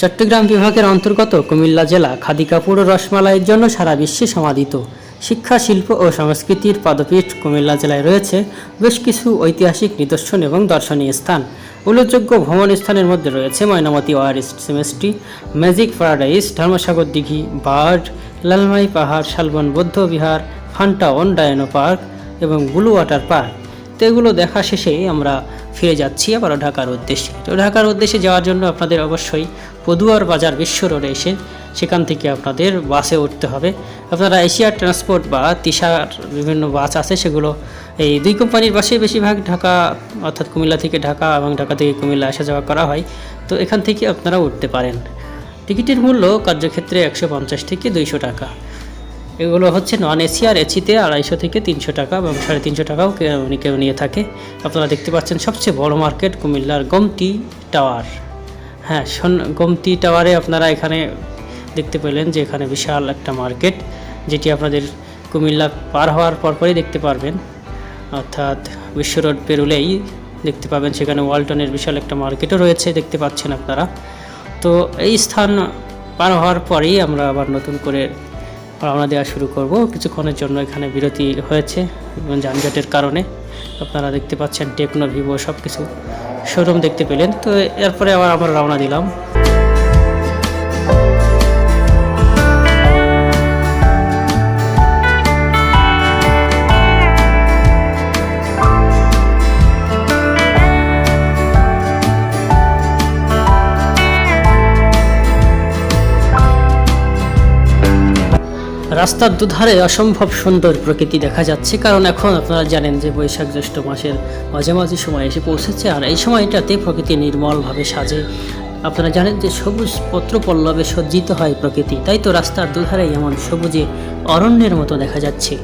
চট্টগ্রাম বিভাগের অন্তর্গত কুমিল্লা জেলা খাদি কাপড় ও রসমালাইয়ের জন্য সারা বিশ্বে সমাদিত। শিক্ষা, শিল্প ও সংস্কৃতির পদপীঠ কুমিল্লা জেলায় রয়েছে বেশ কিছু ঐতিহাসিক নিদর্শন এবং দর্শনীয় স্থান। উল্লেখযোগ্য ভ্রমণ স্থানের মধ্যে রয়েছে Mainamati war cemetery, magic paradise, Dharmasagar Dighi, bird, Lalmai পাহাড়, Shalban Bouddha Bihar fun town dino park এবং ব্লু ওয়াটার পার্ক। তো এগুলো দেখা শেষে আমরা ফিরে যাচ্ছি আবার ঢাকার উদ্দেশ্যে। তো ঢাকার উদ্দেশ্যে যাওয়ার জন্য আপনাদের অবশ্যই পদুয়ার বাজার বিশ্ব রোডে এসে সেখান থেকে আপনাদের বাসে উঠতে হবে। আপনারা এশিয়া ট্রান্সপোর্ট বা তিশার বিভিন্ন বাস আছে, সেগুলো এই দুই কোম্পানির বাসে বেশিরভাগ ঢাকা অর্থাৎ কুমিল্লা থেকে ঢাকা এবং ঢাকা থেকে কুমিল্লা আসা যাওয়া করা হয়। তো এখান থেকে আপনারা উঠতে পারেন। টিকিটের মূল্য কার্যক্ষেত্রে একশো পঞ্চাশ থেকে দুইশো টাকা। এগুলো হচ্ছে নন এসি আর এসিতে আড়াইশো থেকে তিনশো টাকা এবং সাড়ে তিনশো টাকাও উনি কেউ নিয়ে থাকে। আপনারা দেখতে পাচ্ছেন সবচেয়ে বড় মার্কেট কুমিল্লার গমটি টাওয়ার। হ্যাঁ গমটি টাওয়ারে আপনারা এখানে দেখতে পেলেন যে এখানে বিশাল একটা মার্কেট, যেটি আপনাদের কুমিল্লা পার হওয়ার পরপরই দেখতে পারবেন। অর্থাৎ বিশ্ব রোড পেরুলেই দেখতে পাবেন সেখানে ওয়ালটনের বিশাল একটা মার্কেটও রয়েছে, দেখতে পাচ্ছেন আপনারা। তো এই স্থান পার হওয়ার পরেই আমরা আবার নতুন করে রওনা দেওয়া শুরু করব। কিছুক্ষণের জন্য এখানে বিরতি হয়েছে এবং যানজটের কারণে আপনারা দেখতে পাচ্ছেন টেকনো, ভিভো সব কিছু শোরুম দেখতে পেলেন। তো এরপরে আবার আমরা রওনা দিলাম। রাস্তার দুধারে অসম্ভব সুন্দর প্রকৃতি দেখা যাচ্ছে। কারণ এখন আপনারা জানেন যে বৈশাখ জ্যৈষ্ঠ মাসের মাঝামাঝি সময় এসে পৌঁছেছে আর এই সময়টাতে প্রকৃতি নির্মলভাবে সাজে। আপনারা জানেন যে সবুজ পত্র পল্লবে সজ্জিত হয় প্রকৃতি, তাই তো রাস্তার দুধারে এমন সবুজে অরণ্যের মতো দেখা যাচ্ছে।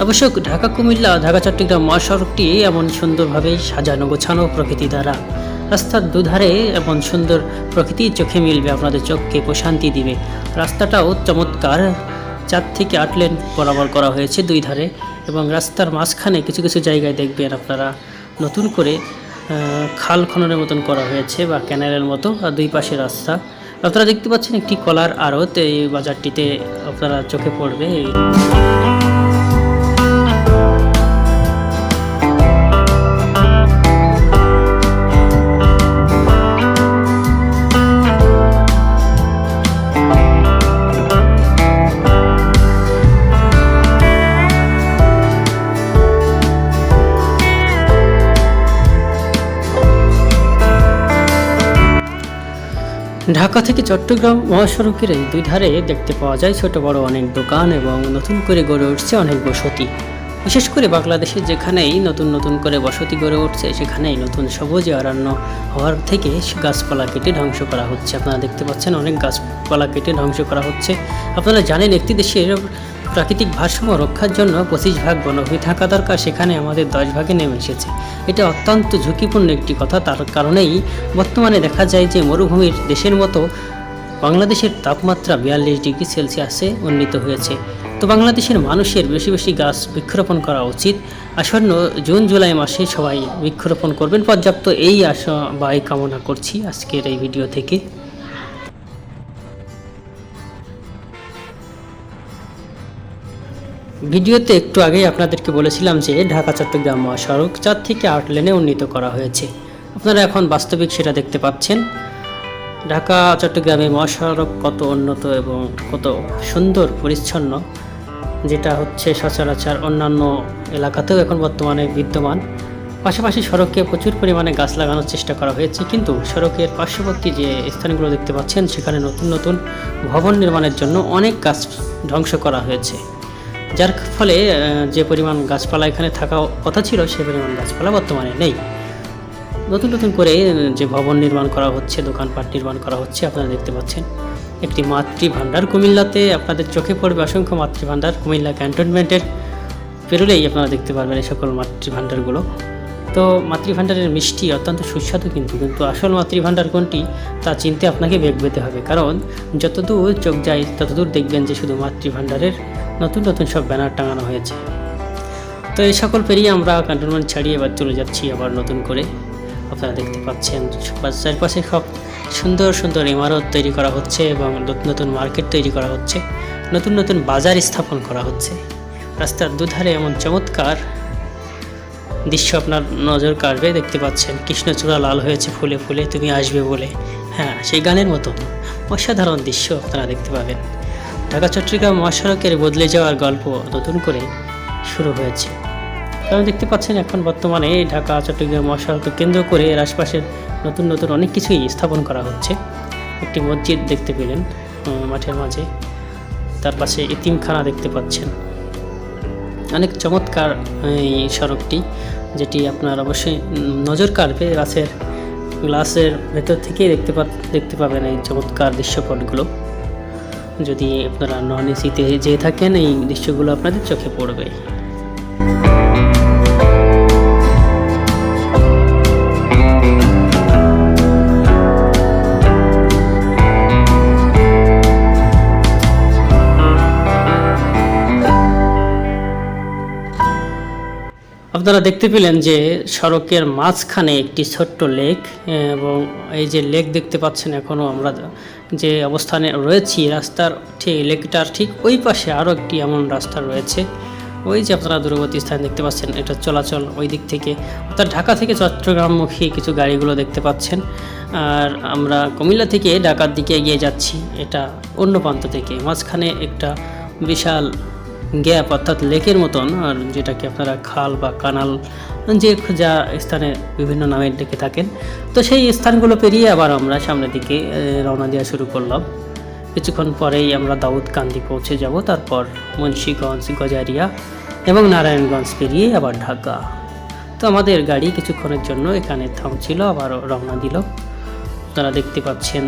অবশ্য ঢাকা, কুমিল্লা, ঢাকা, চট্টগ্রাম মহাসড়কটি এমন সুন্দরভাবে সাজানো গোছানো প্রকৃতি দ্বারা। রাস্তার দুধারে এমন সুন্দর প্রকৃতি চোখে মিলবে, আপনাদের চোখকে প্রশান্তি দিবে। রাস্তাটাও চমৎকার। চার থেকে আট লেন বরাবর করা হয়েছে দুই ধারে এবং রাস্তার মাঝখানে কিছু কিছু জায়গায় দেখবেন আপনারা নতুন করে খাল খননের মতন করা হয়েছে বা ক্যানেলের মতো আর দুই পাশে রাস্তা। আপনারা দেখতে পাচ্ছেন একটি কলার আড়ত, এই বাজারটিতে আপনারা চোখে পড়বে। ঢাকা থেকে চট্টগ্রাম মহাসড়কের এই দুই ধারে দেখতে পাওয়া যায় ছোট বড় অনেক দোকান এবং নতুন করে গড়ে উঠছে অনেক বসতি। বিশেষ করে বাংলাদেশে যেখানেই নতুন নতুন করে বসতি গড়ে উঠছে, সেখানেই নতুন সবুজ অরণ্য হওয়ার থেকে গাছপালা কেটে ধ্বংস করা হচ্ছে। আপনারা দেখতে পাচ্ছেন অনেক গাছপালা কেটে ধ্বংস করা হচ্ছে। আপনারা জানেন একটি দেশের প্রাকৃতিক ভারসাম্য রক্ষার জন্য পঁচিশ ভাগ বনভূমি থাকা দরকার, সেখানে আমাদের দশ ভাগে নেমে এসেছে। এটা অত্যন্ত ঝুঁকিপূর্ণ একটি কথা, তার কারণেই বর্তমানে দেখা যায় যে মরুভূমির দেশের মতো বাংলাদেশের তাপমাত্রা বিয়াল্লিশ ডিগ্রি সেলসিয়াসে উন্নীত হয়েছে। তো বাংলাদেশের মানুষের বেশি বেশি গাছ বৃক্ষরোপণ করা উচিত। আসন্ন জুন, জুলাই মাসে সবাই বৃক্ষরোপণ করবেন। পর্যাপ্ত এই আশা বা এই কামনা করছি আজকের এই ভিডিও থেকে। ভিডিওতে একটু আগেই আপনাদেরকে বলেছিলাম যে ঢাকা, চট্টগ্রাম মহাসড়ক চার থেকে আট লেনে উন্নীত করা হয়েছে। আপনারা এখন বাস্তবিক সেটা দেখতে পাচ্ছেন। ঢাকা চট্টগ্রামে মহাসড়ক কত উন্নত এবং কত সুন্দর, পরিচ্ছন্ন, যেটা হচ্ছে সচরাচর অন্যান্য এলাকাতেও এখন বর্তমানে বিদ্যমান। পাশাপাশি সড়কে প্রচুর পরিমাণে গাছ লাগানোর চেষ্টা করা হয়েছে, কিন্তু সড়কের পার্শ্ববর্তী যে স্থানগুলো দেখতে পাচ্ছেন, সেখানে নতুন নতুন ভবন নির্মাণের জন্য অনেক গাছ ধ্বংস করা হয়েছে। যার ফলে যে পরিমাণ গাছপালা এখানে থাকা কথা ছিল, সে পরিমাণ গাছপালা বর্তমানে নেই। নতুন নতুন করে যে ভবন নির্মাণ করা হচ্ছে, দোকানপাট নির্মাণ করা হচ্ছে, আপনারা দেখতে পাচ্ছেন। একটি মাতৃভাণ্ডার কুমিল্লাতে আপনাদের চোখে পড়বে অসংখ্য মাতৃভাণ্ডার, কুমিল্লা ক্যান্টনমেন্টের পেরোলেই আপনারা দেখতে পারবেন এই সকল মাতৃ ভাণ্ডারগুলো তো মাতৃভাণ্ডারের মিষ্টি, অত্যন্ত সুস্বাদু কিন্তু কিন্তু আসল মাতৃভাণ্ডার কোনটি তা চিনতে আপনাকে বেগ পেতে হবে। কারণ যতদূর চোখ যায়, ততদূর দেখবেন যে শুধু মাতৃভাণ্ডারের নতুন নতুন সব ব্যানার টাঙানো হয়েছে। তো এই সকল পেরিয়ে আমরা ক্যান্টনমেন্ট ছাড়িয়ে এবার চলে যাচ্ছি আবার নতুন করে। আপনারা দেখতে পাচ্ছেন চারপাশে সব সুন্দর সুন্দর ইমারত তৈরি করা হচ্ছে এবং নতুন নতুন মার্কেট তৈরি করা হচ্ছে। নতুন নতুন বাজার স্থাপন করা হচ্ছে। রাস্তার দুধারে এমন চমৎকার দৃশ্য আপনার নজর কাড়বে, দেখতে পাচ্ছেন। কৃষ্ণচূড়া লাল হয়েছে ফুলে ফুলে, তুমি আসবে বলে। হ্যাঁ সেই গানের মতো। অসাধারণ দৃশ্য আপনারা দেখতে পাবেন। ঢাকা, চট্টগ্রাম মহাসড়কের বদলে যাওয়ার গল্প নতুন করে শুরু হয়েছে। কারণ দেখতে পাচ্ছেন, এখন বর্তমানে ঢাকা, চট্টগ্রাম মহাসড়ককে কেন্দ্র করে এর আশপাশের নতুন নতুন অনেক কিছুই স্থাপন করা হচ্ছে। একটি মসজিদ দেখতে পেলেন মাঠের মাঝে। তার পাশে ইতিমখানা দেখতে পাচ্ছেন। অনেক চমৎকার, এই সড়কটি, যেটি আপনার অবশ্যই নজর কাড়বে গাছের গ্লাসের ভেতর থেকেই দেখতে পা, দেখতে পাবেন এই চমৎকার দৃশ্যপটগুলো। যদি আপনারা নন এসিতে যেয়ে থাকেন, এই দৃশ্যগুলো আপনাদের চোখে পড়বে। আপনারা দেখতে পেলেন যে সড়কের মাঝখানে একটি ছোট্ট লেক, এবং এই যে লেক দেখতে পাচ্ছেন এখনও আমরা যে অবস্থানে রয়েছি, রাস্তার ঠিক, লেকটার ঠিক ওই পাশে আরও একটি এমন রাস্তা রয়েছে। ওই যে আপনারা দূরবর্তী স্থান দেখতে পাচ্ছেন, এটা চলাচল ওই দিক থেকে। অর্থাৎ ঢাকা থেকে চট্টগ্রামমুখী কিছু গাড়িগুলো দেখতে পাচ্ছেন। আর আমরা কুমিল্লা থেকে ঢাকার দিকে এগিয়ে যাচ্ছি, এটা অন্য প্রান্ত থেকে। মাঝখানে একটা বিশাল গ্যাপ অর্থাৎ লেকের মতন, আর যেটাকে আপনারা খাল বা কানাল, যে যা স্থানে বিভিন্ন নামে ডেকে থাকেন। তো সেই স্থানগুলো পেরিয়ে আবার আমরা সামনের দিকে রওনা দেওয়া শুরু করলাম। কিছুক্ষণ পরেই আমরা দাউদ কান্দি পৌঁছে যাব, তারপর মুন্সীগঞ্জ, গজারিয়া এবং নারায়ণগঞ্জ পেরিয়ে আবার ঢাকা। তো আমাদের গাড়ি কিছুক্ষণের জন্য এখানে থামছিল আবার রওনা দিল। তারা দেখতে পাচ্ছেন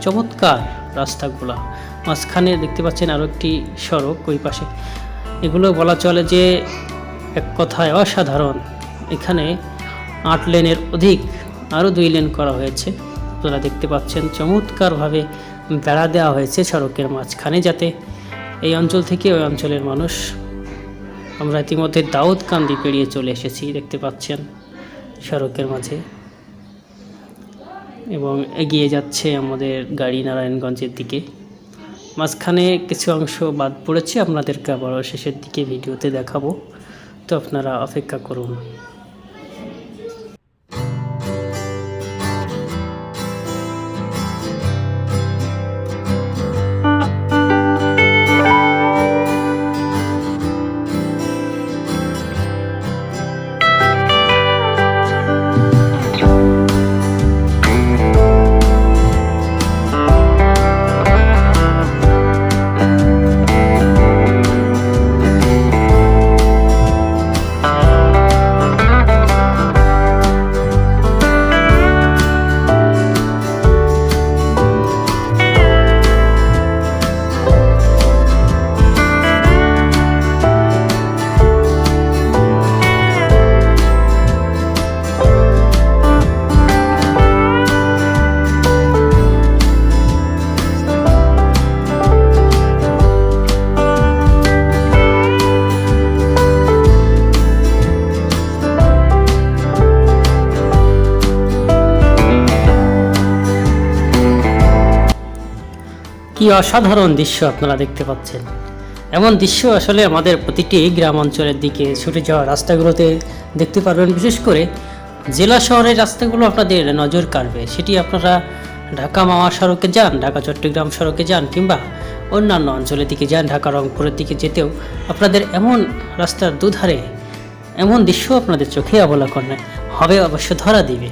চমৎকার রাস্তাগুলা। মাঝখানে দেখতে পাচ্ছেন আরও একটি সড়ক ওই পাশে। এগুলো বলা চলে যে এক কথায় অসাধারণ। এখানে আট লেনের অধিক আরও দুই লেন করা হয়েছে। আপনারা দেখতে পাচ্ছেন চমৎকারভাবে বেড়া দেওয়া হয়েছে সড়কের মাঝখানে যাতে এই অঞ্চল থেকে ওই অঞ্চলের মানুষ, আমরা ইতিমধ্যে দাউদকান্দি পেরিয়ে চলে এসেছি, দেখতে পাচ্ছেন সড়কের মাঝে। এবং এগিয়ে যাচ্ছে আমাদের গাড়ি নারায়ণগঞ্জের দিকে। মাঝখানে কিছু অংশ বাদ পড়েছে, আপনাদেরকে আবারও শেষের দিকে ভিডিওতে দেখাবো। তো আপনারা অপেক্ষা করুন। কি অসাধারণ দৃশ্য আপনারা দেখতে পাচ্ছেন। এমন দৃশ্য আসলে আমাদের প্রতিটি গ্রাম অঞ্চলের দিকে ছুটে যাওয়া রাস্তাগুলোতে দেখতে পারবেন। বিশেষ করে জেলা শহরের রাস্তাগুলো আপনাদের নজর কাড়বে। সেটি আপনারা ঢাকা মাওয়া সড়কে যান, ঢাকা চট্টগ্রাম সড়কে যান কিংবা অন্যান্য অঞ্চলের দিকে যান, ঢাকা রংপুরের দিকে যেতেও আপনাদের এমন রাস্তার দুধারে এমন দৃশ্য আপনাদের চোখে অবলোকন হবে অবশ্য ধরা দিবে।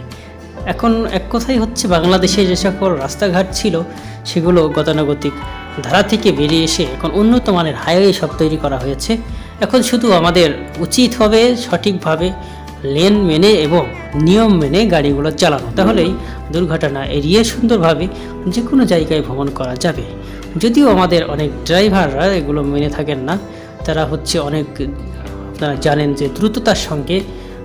এখন এক কথাই হচ্ছে, বাংলাদেশে যে সকল রাস্তাঘাট ছিল সেগুলো গতানুগতিক। ধারা থেকে বেরিয়ে এসে এখন উন্নত মানের হাইওয়ে সব তৈরি করা হয়েছে। এখন শুধু আমাদের উচিত হবে সঠিকভাবে লেন মেনে এবং নিয়ম মেনে গাড়িগুলো চালানো। তাহলেই দুর্ঘটনা এড়িয়ে সুন্দরভাবে যে কোনো জায়গায় ভ্রমণ করা যাবে। যদিও আমাদের অনেক ড্রাইভাররা এগুলো মেনে থাকেন না। তারা হচ্ছে অনেক, আপনারা জানেন যে দ্রুততার সঙ্গে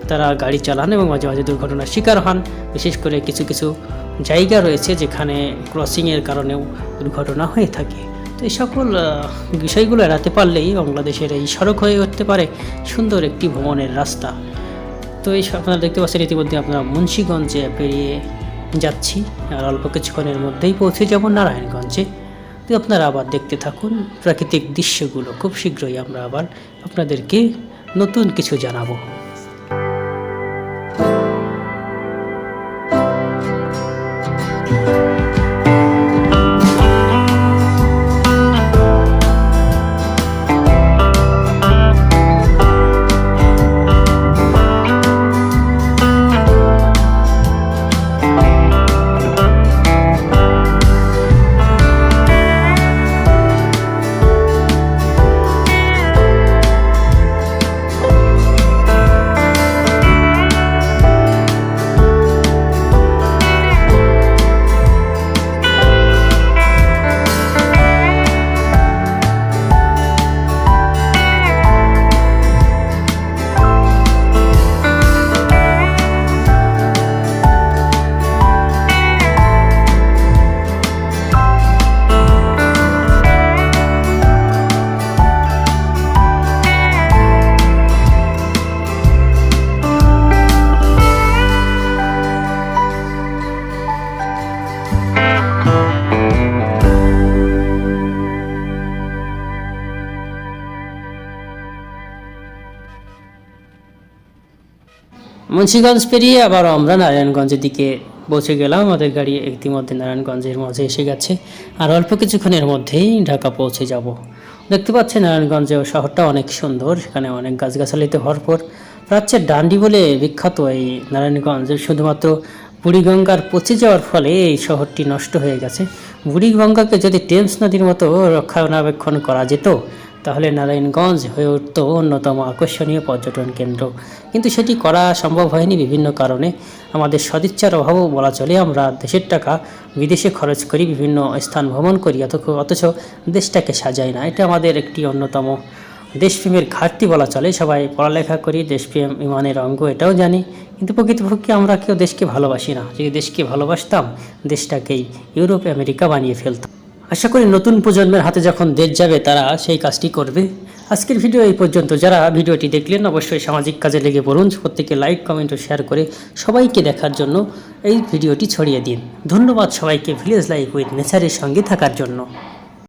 তারা গাড়ি চালান এবং মাঝে মাঝে দুর্ঘটনার শিকার হন। বিশেষ করে কিছু কিছু জায়গা রয়েছে যেখানে ক্রসিংয়ের কারণেও দুর্ঘটনা হয়ে থাকে। তো এই সকল বিষয়গুলো এড়াতে পারলেই বাংলাদেশের এই সড়ক হয়ে উঠতে পারে সুন্দর একটি ভ্রমণের রাস্তা। তো এই আপনারা দেখতে পাচ্ছেন ইতিমধ্যে আপনারা মুন্সীগঞ্জে পেরিয়ে যাচ্ছি আর অল্প কিছুক্ষণের মধ্যেই পৌঁছে যাব নারায়ণগঞ্জে। তো আপনারা আবার দেখতে থাকুন প্রাকৃতিক দৃশ্যগুলো। খুব শীঘ্রই আমরা আবার আপনাদেরকে নতুন কিছু জানাব। মুন্সিগঞ্জ পেরিয়ে আবার আমরা নারায়ণগঞ্জের দিকে পৌঁছে গেলাম। আমাদের গাড়ি ইতিমধ্যে নারায়ণগঞ্জের মাঝে এসে গেছে। আর অল্প কিছুক্ষণের মধ্যেই ঢাকা পৌঁছে যাব। দেখতে পাচ্ছেন নারায়ণগঞ্জে শহরটা অনেক সুন্দর, সেখানে অনেক গাছগাছালিতে ভরপুর। প্রাচ্যের ডান্ডি বলে বিখ্যাত এই নারায়ণগঞ্জে। শুধুমাত্র বুড়িগঙ্গার পচে যাওয়ার ফলে এই শহরটি নষ্ট হয়ে গেছে। বুড়িগঙ্গাকে যদি টেমস নদীর মতো রক্ষণাবেক্ষণ করা যেত তাহলে নারায়ণগঞ্জ হয়ে উঠত অন্যতম আকর্ষণীয় পর্যটন কেন্দ্র। কিন্তু সেটি করা সম্ভব হয়নি বিভিন্ন কারণে। আমাদের সদিচ্ছার অভাবও বলা চলে, আমরা দেশের টাকা বিদেশে খরচ করি, বিভিন্ন স্থান ভ্রমণ করি, অথচ অথচ দেশটাকে সাজাই না। এটা আমাদের একটি অন্যতম দেশপ্রেমের ঘাটতি বলা চলে। সবাই পড়ালেখা করি, দেশপ্রেম ইমানের অঙ্গ এটাও জানি। কিন্তু প্রকৃতপক্ষে আমরা কেউ দেশকে ভালোবাসি না। যদি দেশকে ভালোবাসতাম, দেশটাকেই ইউরোপ, আমেরিকা বানিয়ে ফেলতাম। আশা করি নতুন প্রজন্মের হাতে যখন দেশ যাবে, তারা সেই কাজটি করবে। আজকের ভিডিও এই পর্যন্ত। যারা ভিডিওটি দেখলেন, অবশ্যই সামাজিক কাজে লেগে পড়ুন। প্রত্যেকে লাইক কমেন্ট ও শেয়ার করে সবাইকে দেখার জন্য এই ভিডিওটি ছড়িয়ে দিন। ধন্যবাদ সবাইকে। ভিলেজ লাইফ উইথ নেচারের সঙ্গে থাকার জন্য।